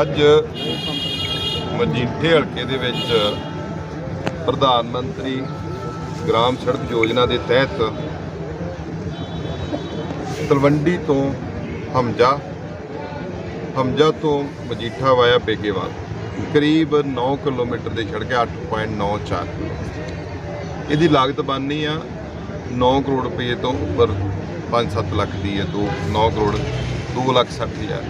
ਅੱਜ ਮਜੀਠੇ ਹਲਕੇ ਦੇ ਵਿੱਚ ਪ੍ਰਧਾਨ ਮੰਤਰੀ ਗ੍ਰਾਮ ਸੜਕ ਯੋਜਨਾ ਦੇ ਤਹਿਤ ਤਲਵੰਡੀ ਤੋਂ ਹਮਜਾ ਹਮਜਾ ਤੋਂ ਮਜੀਠਾ ਵਾਇਆ ਬੇਗੇਵਾਲ, ਕਰੀਬ 9 ਕਿਲੋਮੀਟਰ ਦੀ ਸੜਕ ਹੈ 8.94 ਇਹਦੀ ਲਾਗਤ ਬਣਨੀ ਆ 9 ਕਰੋੜ ਰੁਪਏ ਤੋਂ ਉੱਪਰ 5-7 ਲੱਖ ਦੀ ਹੈ 2 9 ਕਰੋੜ 2 ਲੱਖ 60 ਹਜ਼ਾਰ।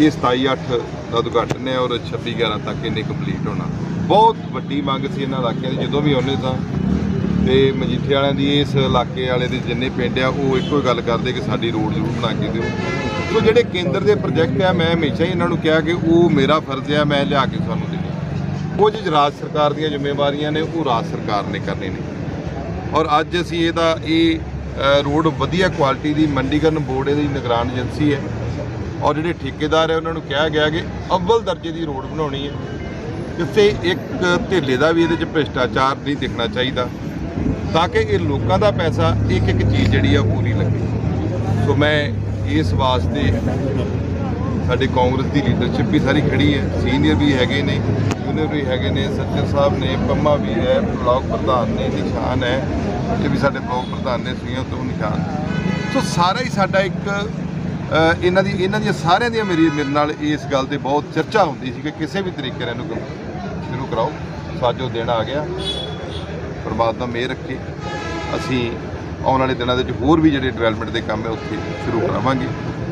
ਇਹ 27-8 ਦਾ ਉਦਘਾਟਨ ਹੈ ਔਰ 26-11 ਤੱਕ ਇਹਨੇ ਕੰਪਲੀਟ ਹੋਣਾ। ਬਹੁਤ ਵੱਡੀ ਮੰਗ ਸੀ ਇਹਨਾਂ ਇਲਾਕਿਆਂ ਦੀ, ਜਦੋਂ ਵੀ ਆਉਂਦੇ ਤਾਂ। ਤੇ ਮਜੀਠੇ ਵਾਲਿਆਂ ਦੀ ਇਸ ਇਲਾਕੇ ਵਾਲੇ ਦੇ ਜਿੰਨੇ ਪਿੰਡ ਆ, ਉਹ ਇੱਕੋ ਹੀ ਗੱਲ ਕਰਦੇ ਕਿ ਸਾਡੀ ਰੋਡ ਜ਼ਰੂਰ ਬਣਾ ਕੇ ਦਿਓ। ਸੋ ਜਿਹੜੇ ਕੇਂਦਰ ਦੇ ਪ੍ਰੋਜੈਕਟ ਆ, ਮੈਂ ਹਮੇਸ਼ਾ ਹੀ ਇਹਨਾਂ ਨੂੰ ਕਿਹਾ ਕਿ ਉਹ ਮੇਰਾ ਫਰਜ਼ ਆ, ਮੈਂ ਲਿਆ ਕੇ ਤੁਹਾਨੂੰ ਦੇਣੇ। ਕੁਝ ਰਾਜ ਸਰਕਾਰ ਦੀਆਂ ਜ਼ਿੰਮੇਵਾਰੀਆਂ ਨੇ, ਉਹ ਰਾਜ ਸਰਕਾਰ ਨੇ ਕਰਨੇ ਨੇ। ਔਰ ਅੱਜ ਅਸੀਂ ਇਹਦਾ, ਇਹ ਰੋਡ ਵਧੀਆ ਕੁਆਲਿਟੀ ਦੀ, ਮੰਡੀਕਰਨ ਬੋਰਡ ਇਹਦੀ ਨਿਗਰਾਨ ਏਜੰਸੀ ਹੈ। ਔਰ ਜਿਹੜੇ ਠੇਕੇਦਾਰ ਹੈ, ਉਹਨਾਂ ਨੂੰ ਕਿਹਾ ਗਿਆ ਕਿ ਅਵਲ ਦਰਜੇ ਦੀ ਰੋਡ ਬਣਾਉਣੀ ਹੈ। ਕਿਸੇ ਇੱਕ ਧੇਲੇ ਦਾ ਵੀ ਇਹਦੇ 'ਚ ਭ੍ਰਿਸ਼ਟਾਚਾਰ ਨਹੀਂ ਦਿਖਣਾ ਚਾਹੀਦਾ, ਤਾਂ ਕਿ ਇਹ ਲੋਕਾਂ ਦਾ ਪੈਸਾ ਇੱਕ ਇੱਕ ਚੀਜ਼ ਜਿਹੜੀ ਆ ਪੂਰੀ ਲੱਗੇ। ਸੋ ਮੈਂ ਇਸ ਵਾਸਤੇ ਸਾਡੇ ਕਾਂਗਰਸ ਦੀ ਲੀਡਰਸ਼ਿਪ ਵੀ ਸਾਰੀ ਖੜੀ ਹੈ ਸੀਨੀਅਰ ਵੀ ਹੈਗੇ ਨੇ ਜੂਨੀਅਰ ਵੀ ਹੈਗੇ ਨੇ, ਸੱਜਣ ਸਾਹਿਬ ਨੇ, ਪੰਮਾ ਵੀ ਹੈ, ਬਲਾਕ ਪ੍ਰਧਾਨ ਨੇ, ਨਿਸ਼ਾਨ ਹੈ ਇਹ ਵੀ ਸਾਡੇ ਬਲਾਕ ਪ੍ਰਧਾਨ ਨੇ ਸੁਈਆਂ ਤੋਂ ਨਿਸ਼ਾਨ। ਸੋ ਸਾਰਾ ਹੀ ਸਾਡਾ ਇੱਕ ਇਹਨਾਂ ਦੀ ਇਹਨਾਂ ਦੀਆਂ ਸਾਰਿਆਂ ਦੀਆਂ ਮੇਰੀ ਮੇਰੇ ਨਾਲ ਇਸ ਗੱਲ ਤੇ ਬਹੁਤ ਚਰਚਾ ਹੁੰਦੀ ਸੀ ਕਿ ਕਿਸੇ ਵੀ ਤਰੀਕੇ ਨਾਲ ਇਹਨੂੰ ਸ਼ੁਰੂ ਕਰਾਓ। ਸਾਜੋ ਦਿਨ ਆ ਗਿਆ। ਪਰਮਾਤਮਾ ਮਿਹਰ ਰੱਖੇ। ਅਸੀਂ ਆਉਣ ਵਾਲੇ ਦਿਨਾਂ ਦੇ ਵਿੱਚ ਹੋਰ ਵੀ ਜਿਹੜੇ ਡਿਵੈਲਪਮੈਂਟ ਦੇ ਕੰਮ ਹੈ ਉੱਥੇ ਸ਼ੁਰੂ ਕਰਾਵਾਂਗੇ।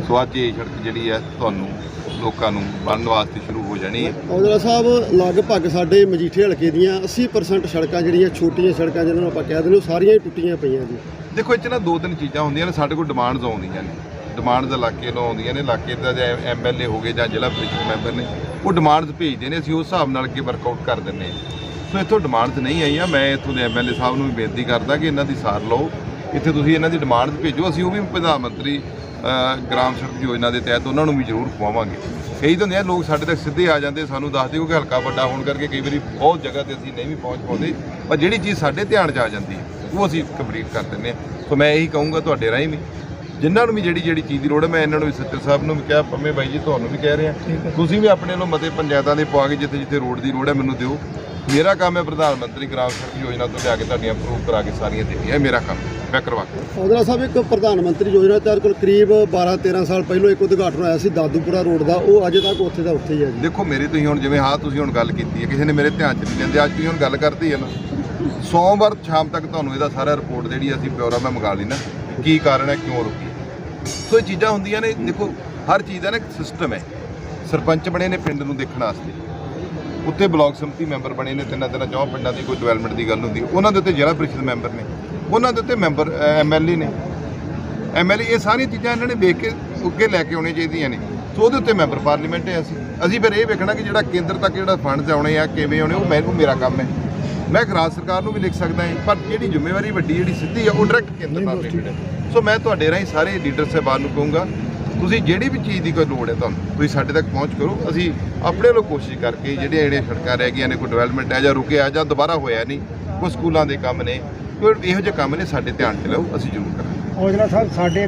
ਸੋ ਅੱਜ ਇਹ ਸੜਕ ਜਿਹੜੀ ਹੈ ਤੁਹਾਨੂੰ ਲੋਕਾਂ ਨੂੰ ਬਣਨ ਵਾਸਤੇ ਸ਼ੁਰੂ ਹੋ ਜਾਣੀ ਹੈ। ਔਜਲਾ ਸਾਹਿਬ ਲਗਭਗ ਸਾਡੇ ਮਜੀਠੇ ਹਲਕੇ ਦੀਆਂ 80% ਸੜਕਾਂ ਜਿਹੜੀਆਂ ਛੋਟੀਆਂ ਸੜਕਾਂ ਜਿਹਨਾਂ ਨੂੰ ਆਪਾਂ ਕਹਿ ਦਿੰਦੇ ਉਹ ਸਾਰੀਆਂ ਹੀ ਟੁੱਟੀਆਂ ਪਈਆਂ ਜੀ। ਦੇਖੋ ਇਹ 'ਚ ਨਾ ਦੋ ਤਿੰਨ ਚੀਜ਼ਾਂ ਹੁੰਦੀਆਂ ਨੇ ਸਾਡੇ ਕੋਲ ਡਿਮਾਂਡਸ ਆਉਂਦੀਆਂ ਨੇ। ਡਿਮਾਂਡਸ ਇਲਾਕੇ ਨੂੰ ਆਉਂਦੀਆਂ ਨੇ, ਇਲਾਕੇ ਦਾ ਜਾਂ ਐਮਐਲਏ ਹੋ ਗਏ ਜਾਂ ਜ਼ਿਲ੍ਹਾ ਪ੍ਰੀਸ਼ਦ ਮੈਂਬਰ ਨੇ, ਉਹ ਡਿਮਾਂਡਸ ਭੇਜਦੇ ਨੇ, ਅਸੀਂ ਉਸ ਹਿਸਾਬ ਨਾਲ ਅੱਗੇ ਵਰਕਆਊਟ ਕਰ ਦਿੰਨੇ ਹਾਂ। ਸੋ ਇੱਥੋਂ ਡਿਮਾਂਡਸ ਨਹੀਂ ਆਈਆਂ, ਮੈਂ ਇੱਥੋਂ ਦੇ ਐਮਐਲਏ ਸਾਹਿਬ ਨੂੰ ਵੀ ਬੇਨਤੀ ਕਰਦਾ ਕਿ ਇਹਨਾਂ ਦੀ ਸਾਰ ਲਓ। ਇੱਥੇ ਤੁਸੀਂ ਇਹਨਾਂ ਦੀ ਡਿਮਾਂਡਸ ਭੇਜੋ, ਅਸੀਂ ਉਹ ਵੀ ਪ੍ਰਧਾਨ ਮੰਤਰੀ ਗ੍ਰਾਮ ਸੜਕ ਯੋਜਨਾ ਦੇ ਤਹਿਤ ਉਹਨਾਂ ਨੂੰ ਵੀ ਜ਼ਰੂਰ ਖਵਾਵਾਂਗੇ। ਕਈ ਤਾਂ ਹੁੰਦੇ ਆ, ਲੋਕ ਸਾਡੇ ਤੱਕ ਸਿੱਧੇ ਆ ਜਾਂਦੇ, ਸਾਨੂੰ ਦੱਸਦੇ ਕਿ ਹਲਕਾ ਵੱਡਾ ਹੋਣ ਕਰਕੇ ਕਈ ਵਾਰੀ ਬਹੁਤ ਜਗ੍ਹਾ ਤੇ ਅਸੀਂ ਨਹੀਂ ਵੀ ਪਹੁੰਚ ਪਾਉਂਦੇ, ਪਰ ਜਿਹੜੀ ਚੀਜ਼ ਸਾਡੇ ਧਿਆਨ 'ਚ ਆ ਜਾਂਦੀ ਹੈ, ਉਹ ਅਸੀਂ ਕੰਪਲੀਟ ਕਰ ਦਿੰਦੇ ਹਾਂ। ਸੋ ਮੈਂ ਇਹੀ ਕਹੂੰਗਾ ਤੁਹਾਡੇ ਰਾਹੀਂ ਵੀ। ਜਿਨ੍ਹਾਂ ਨੂੰ ਵੀ ਜਿਹੜੀ ਜਿਹੜੀ ਚੀਜ਼ ਦੀ ਲੋੜ ਹੈ ਮੈਂ ਇਹਨਾਂ ਨੂੰ ਵੀ ਸੱਚਰ ਸਾਹਿਬ ਨੂੰ ਵੀ ਕਿਹਾ ਪੰਮੇ ਬਾਈ ਜੀ ਤੁਹਾਨੂੰ ਵੀ ਕਹਿ ਰਿਹਾ ਤੁਸੀਂ ਵੀ ਆਪਣੇ ਨੂੰ ਮਤੇ ਪੰਚਾਇਤਾਂ ਦੇ ਪਵਾ ਕੇ ਜਿੱਥੇ ਜਿੱਥੇ ਰੋਡ ਦੀ ਲੋੜ ਹੈ ਮੈਨੂੰ ਦਿਓ। ਮੇਰਾ ਕੰਮ ਹੈ ਪ੍ਰਧਾਨ ਮੰਤਰੀ ਗ੍ਰਾਮ ਸੜਕ ਯੋਜਨਾ ਤੋਂ ਲਿਆ ਕੇ ਤੁਹਾਡੀਆਂ ਅਪਰੂਵ ਕਰਾ ਕੇ ਸਾਰੀਆਂ ਦੇਣੀਆਂ ਇਹ ਮੇਰਾ ਕੰਮ। ਮੈਂ ਕਰਵਾ ਕੇ। ਔਜਲਾ ਸਾਹਿਬ ਇੱਕ ਪ੍ਰਧਾਨ ਮੰਤਰੀ ਯੋਜਨਾ ਤਹਿਤ ਕੋਲ ਕਰੀਬ 12 13 ਸਾਲ ਪਹਿਲਾਂ ਇੱਕ ਉਦਘਾਟਨ ਹੋਇਆ ਸੀ ਦਾਦੂਪੁਰਾ ਰੋਡ ਦਾ ਉਹ ਅਜੇ ਤੱਕ ਉੱਥੇ ਦਾ ਉੱਥੇ ਹੀ ਹੈ ਜੀ। ਦੇਖੋ ਮੇਰੇ ਤੁਸੀਂ ਹੁਣ ਜਿਵੇਂ ਹਾਂ ਤੁਸੀਂ ਹੁਣ ਗੱਲ ਕੀਤੀ ਹੈ ਕਿਸੇ ਨੇ ਮੇਰੇ ਧਿਆਨ ਚ ਨਹੀਂ ਲੈਂਦੇ ਅੱਜ ਤੁਸੀਂ ਹੁਣ ਗੱਲ ਕਰਦੀ ਹੈ ਨਾ। ਸੋਮਵਾਰ ਸ਼ਾਮ ਤੱਕ ਤੁਹਾਨੂੰ ਇਹਦਾ ਸਾਰਾ ਰਿਪੋਰਟ ਜਿਹੜੀ ਅਸੀਂ ਪਿਓਰਾ ਮੈਂ ਮੰਗਾ ਲੈਣਾ ਕੀ ਕਾਰਨ ਹੈ ਕਿਉਂ ਰੁਕੀ? ਸੋ ਇਹ ਚੀਜ਼ਾਂ ਹੁੰਦੀਆਂ ਨੇ ਦੇਖੋ ਹਰ ਚੀਜ਼ ਦਾ ਨਾ ਇੱਕ ਸਿਸਟਮ ਹੈ। ਸਰਪੰਚ ਬਣੇ ਨੇ ਪਿੰਡ ਨੂੰ ਦੇਖਣ ਵਾਸਤੇ। ਉੱਥੇ ਬਲਾਕ ਸਮਿਤੀ ਮੈਂਬਰ ਬਣੇ ਨੇ ਤਿੰਨਾਂ ਤਿੰਨਾਂ ਚੌਂ ਪਿੰਡਾਂ ਦੀ ਕੋਈ ਡਿਵੈਲਪਮੈਂਟ ਦੀ ਗੱਲ ਹੁੰਦੀ। ਉਹਨਾਂ ਦੇ ਉੱਤੇ ਜ਼ਿਲ੍ਹਾ ਪ੍ਰੀਸ਼ਦ ਮੈਂਬਰ ਨੇ। ਉਹਨਾਂ ਦੇ ਉੱਤੇ ਮੈਂਬਰ ਐਮਐਲਏ ਨੇ। ਐਮਐਲਏ ਇਹ ਸਾਰੀਆਂ ਚੀਜ਼ਾਂ ਇਹਨਾਂ ਨੇ ਵੇਖ ਕੇ ਅੱਗੇ ਲੈ ਕੇ ਆਉਣੀਆਂ ਚਾਹੀਦੀਆਂ ਨੇ। ਸੋ ਉਹਦੇ ਉੱਤੇ ਮੈਂਬਰ ਪਾਰਲੀਮੈਂਟ ਹੈ ਅਸੀਂ। ਅਸੀਂ ਫਿਰ ਇਹ ਵੇਖਣਾ ਕਿ ਜਿਹੜਾ ਕੇਂਦਰ ਤੱਕ ਜਿਹੜਾ ਫੰਡਸ ਆਉਣੇ ਆ ਕਿਵੇਂ ਆਉਣੇ ਉਹ ਮੈਨੂੰ ਮੇਰਾ ਕੰਮ ਹੈ। ਮੈਂ ਰਾਜ ਸਰਕਾਰ ਨੂੰ ਵੀ ਲਿਖ ਸਕਦਾ ਹਾਂ ਪਰ ਜਿਹੜੀ ਜ਼ਿੰਮੇਵਾਰੀ ਵੱਡੀ ਜਿਹੜੀ ਸਿੱਧੀ ਆ ਉਹ ਡਾਇਰੈਕਟ ਕੇਂਦਰ ਨਾਲ ਰਿਲੇਟਡ ਹੈ। ਸੋ ਮੈਂ ਤੁਹਾਡੇ ਰਾਹੀਂ ਸਾਰੇ ਲੀਡਰ ਸਾਹਿਬਾਨ ਨੂੰ ਕਹੂੰਗਾ, ਤੁਸੀਂ ਜਿਹੜੀ ਵੀ ਚੀਜ਼ ਦੀ ਕੋਈ ਲੋੜ ਹੈ ਤੁਹਾਨੂੰ, ਤੁਸੀਂ ਸਾਡੇ ਤੱਕ ਪਹੁੰਚ ਕਰੋ। ਅਸੀਂ ਆਪਣੇ ਵੱਲੋਂ ਕੋਸ਼ਿਸ਼ ਕਰਕੇ ਜਿਹੜੀਆਂ ਜਿਹੜੀਆਂ ਸੜਕਾਂ ਰਹਿ ਗਈਆਂ ਨੇ, ਕੋਈ ਡਿਵੈਲਪਮੈਂਟ ਹੈ ਜਾਂ ਰੁਕਿਆ ਜਾਂ ਦੁਬਾਰਾ ਹੋਇਆ ਨਹੀਂ, ਕੋਈ ਸਕੂਲਾਂ ਦੇ ਕੰਮ ਨੇ, ਕੋਈ ਇਹੋ ਜਿਹੇ ਕੰਮ ਨੇ ਸਾਡੇ ਧਿਆਨ 'ਚ ਲਓ ਅਸੀਂ ਜ਼ਰੂਰ ਕਰਾਂਗੇ। ਔਜਲਾ ਸਾਹਿਬ, ਸਾਡੇ